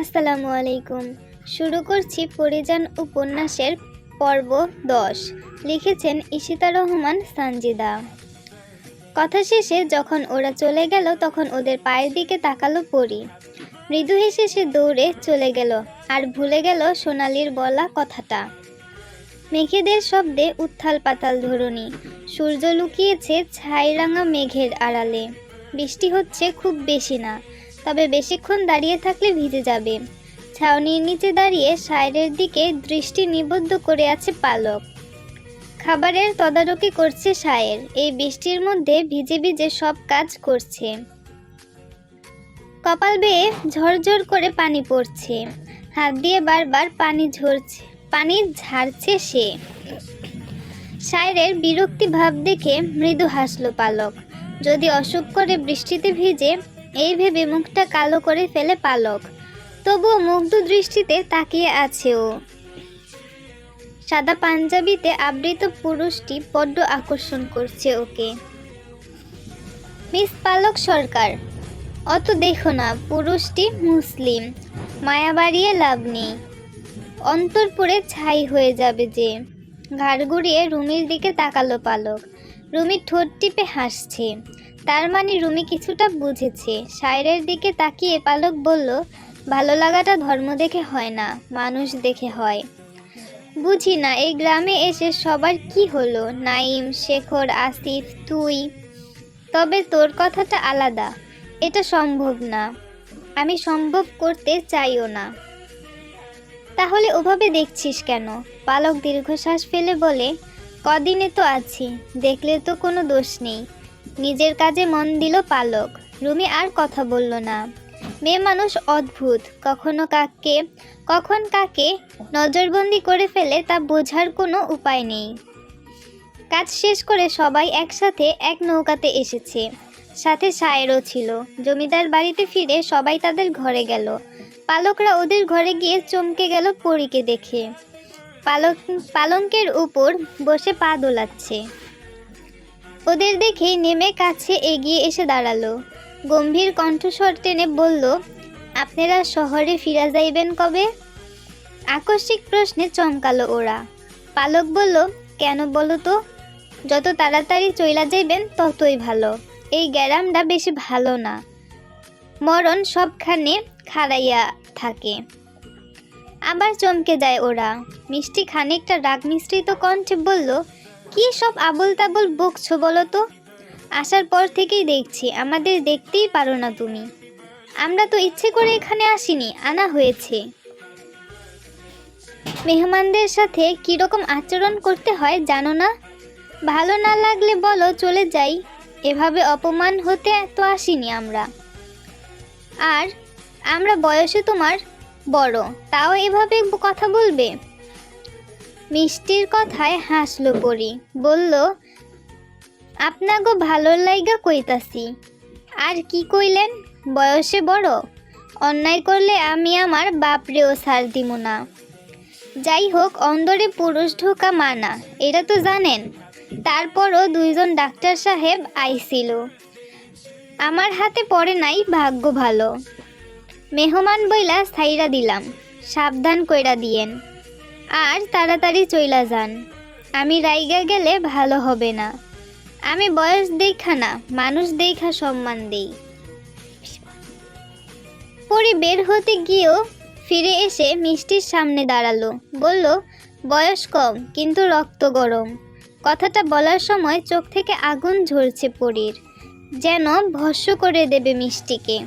আসসালামু আলাইকুম। শুরু করছি পরিজান উপন্যাসের পর্ব দশ। লিখেছেন ইশিতা রহমান, সানজিদা। কথা শেষে যখন ওরা চলে গেল, তখন ওদের পায়ের দিকে তাকালো পরি। মৃদু হেসে সে দৌড়ে চলে গেল আর ভুলে গেল সোনালির বলা কথাটা। মেঘেদের শব্দে উত্থাল পাতাল ধরণী। সূর্য লুকিয়েছে ছাইরাঙা মেঘের আড়ালে। বৃষ্টি হচ্ছে খুব বেশি না। তবে বেশিক্ষণ দাঁড়িয়ে থাকলে ভিজে যাবে। ছাউনির নিচে দাঁড়িয়ে সাইরের দিকে দৃষ্টি নিবদ্ধ করে আছে পালক। খাবারের তদারকি করছে সায়ের এই বৃষ্টির মধ্যে ভিজে ভিজে সব কাজ করছে। কপাল বেয়ে ঝরঝর করে পানি পড়ছে। হাত দিয়ে বারবার পানি ঝরছে, পানি ঝাড়ছে সে। সায়রের বিরক্তি ভাব দেখে মৃদু হাসলো পালক। যদি অসুখ করে বৃষ্টিতে ভিজে এই ভেবে মুখটা কালো করে ফেলে পালক। তবুও মুগ্ধ দৃষ্টিতে তাকিয়ে আছে ও। সাদা পাঞ্জাবিতে আবৃত পুরুষটি বড্ড আকর্ষণ করছে ওকে। মিস পালক সরকার, অত দেখো না, পুরুষটি মুসলিম মায়া বাড়িয়ে লাভ নেই। অন্তরপুরে ছাই হয়ে যাবে যে। ঘাড় ঘুরিয়ে রুমির দিকে তাকালো পালক। রুমি ঠোঁট টিপে হাসছে। তার মানে রুমি কিছুটা বুঝেছে। শায়রের দিকে তাকিয়ে পালক বলল, ভালো লাগাটা ধর্ম দেখে হয় না, মানুষ দেখে হয়। বুঝি না, এই গ্রামে এসে সবার কি হলো? নাইম শেখর, আসিফ, তুই। তবে তোর কথাটা আলাদা। এটা সম্ভব না। আমি সম্ভব করতে চাইও না। তাহলে ওভাবে দেখছিস কেন? পালক দীর্ঘশ্বাস ফেলে বলে, কদিনে তো আছি, দেখলে তো কোনো দোষ নেই। নিজের কাজে মন দিল পালক। রুমি আর কথা বলল না। মেয়ে মানুষ অদ্ভুত, কখনো কাকে কখন কাকে নজরবন্দি করে ফেলে তা বোঝার কোনো উপায় নেই। কাজ শেষ করে সবাই একসাথে এক নৌকাতে এসেছে। সাথে সায়েরও ছিল। জমিদার বাড়িতে ফিরে সবাই তাদের ঘরে গেল। পালকরা ওদের ঘরে গিয়ে চমকে গেল পরীকে দেখে। পালক, পালঙ্কের উপর বসে পা দোলাচ্ছে। ওদের দেখেই নেমে কাছে এগিয়ে এসে দাঁড়াল। গম্ভীর কণ্ঠস্বর টেনে বলল, আপনারা শহরে ফিরা যাইবেন কবে? আকস্মিক প্রশ্নে চমকালো ওরা। পালক বলল, কেন বলো তো? যত তাড়াতাড়ি চইলা যাইবেন, ততই ভালো। এই গ্যারামটা বেশি ভালো না। মরণ সবখানে খাড়াইয়া থাকে। আবার চমকে যায় ওরা। মিষ্টি খানিকটা রাগ মিশ্রিত কণ্ঠে বলল, কি সব আবল তাবল বকছো বলো তো? আসার পর থেকেই দেখছি, আমাদের দেখতেই পারো না তুমি। আমরা তো ইচ্ছে করে এখানে আসিনি, আনা হয়েছে। মেহমানদের সাথে কীরকম আচরণ করতে হয় জানো না? ভালো না লাগলে বলো, চলে যাই। এভাবে অপমান হতে তো আসিনি আমরা। আর আমরা বয়সে তোমার বড়, তাও এভাবে কথা বলবে? মিষ্টির কথায় হাসলো পরি, বলল, আপনাগো ভালো লাইগা কইতাছি। আর কি কইলেন? বয়সে বড়? অন্যায় করলে আমি আমার বাপরেও সার দিব না। যাই হোক, অন্দরে পুরুষ ঢোকা মানা, এটা তো জানেন। তারপরও দুইজন ডাক্তার সাহেব আইছিল। আমার হাতে পড়ে নাই ভাগ্য ভালো। মেহমান বইলা স্থায়ীরা দিলাম, সাবধান কইরা দিয়েন। আর তাড়াতাড়ি চইলা যান, আমি রাইগা গেলে ভালো হবে না। আমি বয়স দেখা না, মানুষ দেখা সম্মান দেই। পরে বের হতে গিয়েও ফিরে এসে মিষ্টির সামনে দাঁড়াল, বলল, বয়স কম, কিন্তু রক্ত গরম। কথাটা বলার সময় চোখ থেকে আগুন ঝরছে পরীর, যেন ভস্য করে দেবে মিষ্টিকে।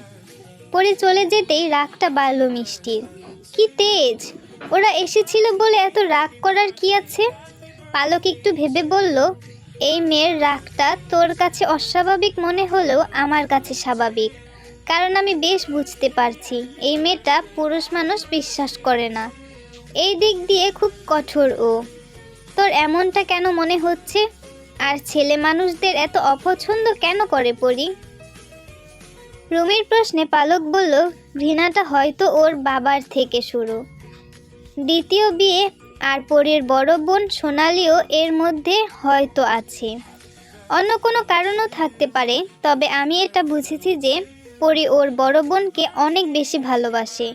পরে চলে যেতেই রাগটা বাড়ল মিষ্টির। কি তেজ? ওরা এসেছিল বলে এত রাগ করার কি আছে? পালক একটু ভেবে বলল, এই মেয়ের রাগটা তোর কাছে অস্বাভাবিক মনে হলেও আমার কাছে স্বাভাবিক। কারণ আমি বেশ বুঝতে পারছি, এই মেয়েটা পুরুষ মানুষ বিশ্বাস করে না। এই দিক দিয়ে খুব কঠোর ও। তোর এমনটা কেন মনে হচ্ছে? আর ছেলে মানুষদের এত অপছন্দ কেন করে পড়ি রুমির প্রশ্নে পালক বলল, ঘৃণাটা হয়তো ওর বাবার থেকে শুরু। দ্বিতীয় বিয়ে আর পরীর বড় বোন সোনালিও এর মধ্যে হয়তো আছে। অন্য কোনো কারণও থাকতে পারে, তবে আমি এটা বুঝেছি যে পরি ওর বড় বোনকে অনেক বেশি ভালোবাসে।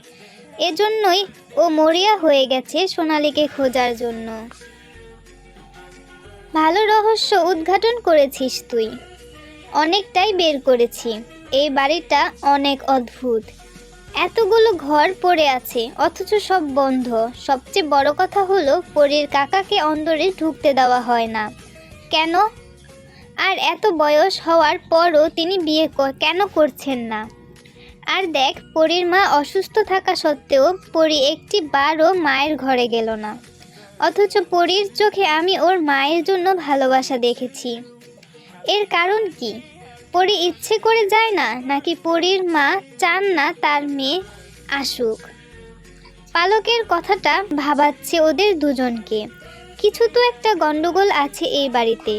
এজন্যই ও মরিয়া হয়ে গেছে সোনালিকে খোঁজার জন্য। ভালো রহস্য উদ্ঘাটন করেছিস তুই। অনেকটাই বের করেছি। এই বাড়িটা অনেক অদ্ভুত। এতগুলো ঘর পড়ে আছে, অথচ সব বন্ধ। সবচেয়ে বড় কথা হলো, পরীর কাকাকে অন্দরে ঢুকতে দেওয়া হয় না। কেন? আর এত বয়স হওয়ার পরও তিনি বিয়ে কেন করছেন না? আর দেখ, পরীর মা অসুস্থ থাকা সত্ত্বেও পরী একটি বারও মায়ের ঘরে গেল না। অথচ পরীর চোখে আমি ওর মায়ের জন্য ভালোবাসা দেখেছি। এর কারণ কি? পরী ইচ্ছে করে যায় না, নাকি পরীর মা চান না তার মেয়ে আসুক? পালকের কথাটা ভাবাচ্ছে ওদের দুজনকে। কিছু তো একটা গন্ডগোল আছে এই বাড়িতে।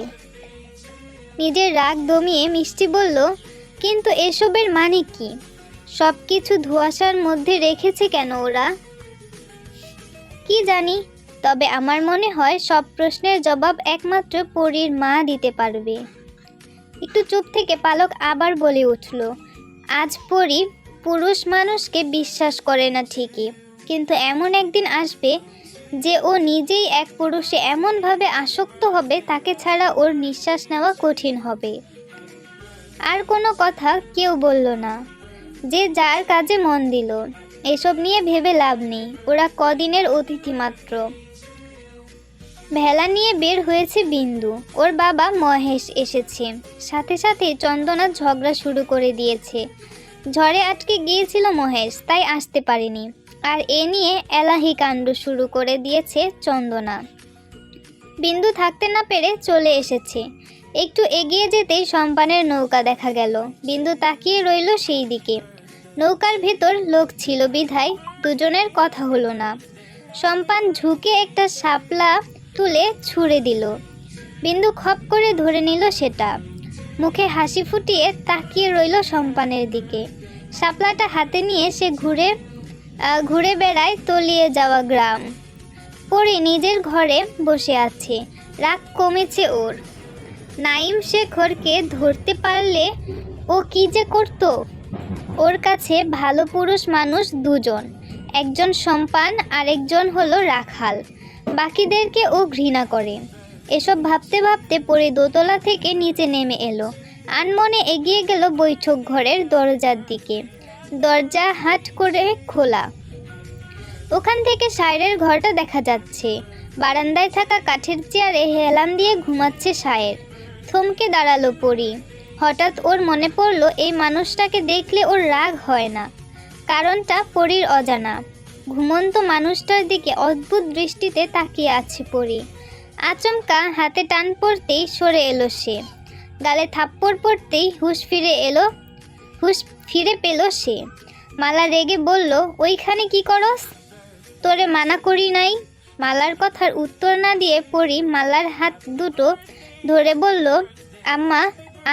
নিজের রাগ দমিয়ে মিষ্টি বলল, কিন্তু এসবের মানে কি? সব কিছু ধোঁয়াশার মধ্যে রেখেছে কেন ওরা? কি জানি, তবে আমার মনে হয় সব প্রশ্নের জবাব একমাত্র পরীর মা দিতে পারবে। একটু চুপ থেকে পালক আবার বলে উঠল, আজ পরি পুরুষ মানুষকে বিশ্বাস করে না ঠিকই, কিন্তু এমন একদিন আসবে যে ও নিজেই এক পুরুষে এমনভাবে আসক্ত হবে, তাকে ছাড়া ওর নিঃশ্বাস নেওয়া কঠিন হবে। আর কোনো কথা কেউ বলল না, যে যার কাজে মন দিল। এসব নিয়ে ভেবে লাভ নেই, ওরা কদিনের অতিথি মাত্র। ভেলা নিয়ে বের হয়েছে বিন্দু। ওর বাবা মহেশ এসেছে। সাথে সাথে চন্দনা ঝগড়া শুরু করে দিয়েছে। ঝড়ে আটকে গিয়েছিল মহেশ, তাই আসতে পারেনি। আর এ নিয়ে এলাহি কাণ্ড শুরু করে দিয়েছে চন্দনা। বিন্দু থাকতে না পেরে চলে এসেছে। একটু এগিয়ে যেতেই সম্পানের নৌকা দেখা গেল। বিন্দু তাকিয়ে রইল সেই দিকে। নৌকার ভেতর লোক ছিল বিধায়, দুজনের কথা হলো না। সম্পান ঝুঁকে একটা শাপলা তুলে ছুঁড়ে দিল। বিন্দু খপ করে ধরে নিল সেটা। মুখে হাসি ফুটিয়ে তাকিয়ে রইল সম্পানের দিকে। শাপলাটা হাতে নিয়ে সে ঘুরে ঘুরে বেড়ায় তলিয়ে যাওয়া গ্রাম। পরে নিজের ঘরে বসে আছে। রাগ কমেছে ওর। নাইম শেখরকে ধরতে পারলে ও কি যে করত? ওর কাছে ভালো পুরুষ মানুষ দুজন। একজন সম্পান আরেকজন হলো রাখাল। বাকিদেরকে ও ঘৃণা করে। এসব ভাবতে ভাবতে পরে দোতলা থেকে নিচে নেমে এলো। আনমনে এগিয়ে গেল বৈঠক ঘরের দরজার দিকে। দরজা হাট করে খোলা। ওখান থেকে সায়ের ঘরটা দেখা যাচ্ছে। বারান্দায় থাকা কাঠের চেয়ারে হেলান দিয়ে ঘুমাচ্ছে সায়ের। থমকে দাঁড়াল পরি। হঠাৎ ওর মনে পড়ল, এই মানুষটাকে দেখলে ওর রাগ হয় না। কারণটা পরীর অজানা। ঘুমন্ত মানুষটার দিকে অদ্ভুত দৃষ্টিতে তাকিয়ে আছে পরি। আচমকা হাতে টান পড়তেই সরে এলো সে। গালে থাপ্পড় পড়তেই হুঁশ ফিরে এলো, হুঁশ ফিরে পেল সে। মালা রেগে বলল, ওইখানে কি করস? তোরে মানা করি নাই। মালার কথার উত্তর না দিয়ে পড়ি মালার হাত দুটো ধরে বলল, আম্মা,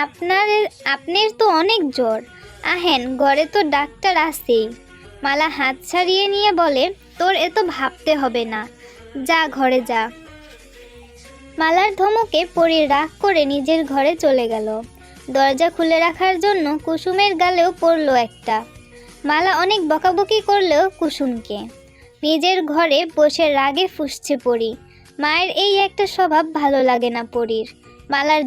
আপনার আপনার তো অনেক জ্বর। আহেন, ঘরে তো ডাক্তার আসেই মালা হাত ছাড়িয়ে নিয়ে বলে, তোর এত ভাবতে হবে না। যা ঘরে যা। মালার ধমকে পরি রাগ করে নিজের ঘরে চলে গেল। দরজা খুলে রাখার জন্য কুসুমের গালেও পড়ল একটা। মালা অনেক বকাবকি করলেও কুসুমকে। নিজের ঘরে বসে রাগে ফুসছে পড়ি মায়ের এই একটা স্বভাব ভালো লাগে না পরীর। মালার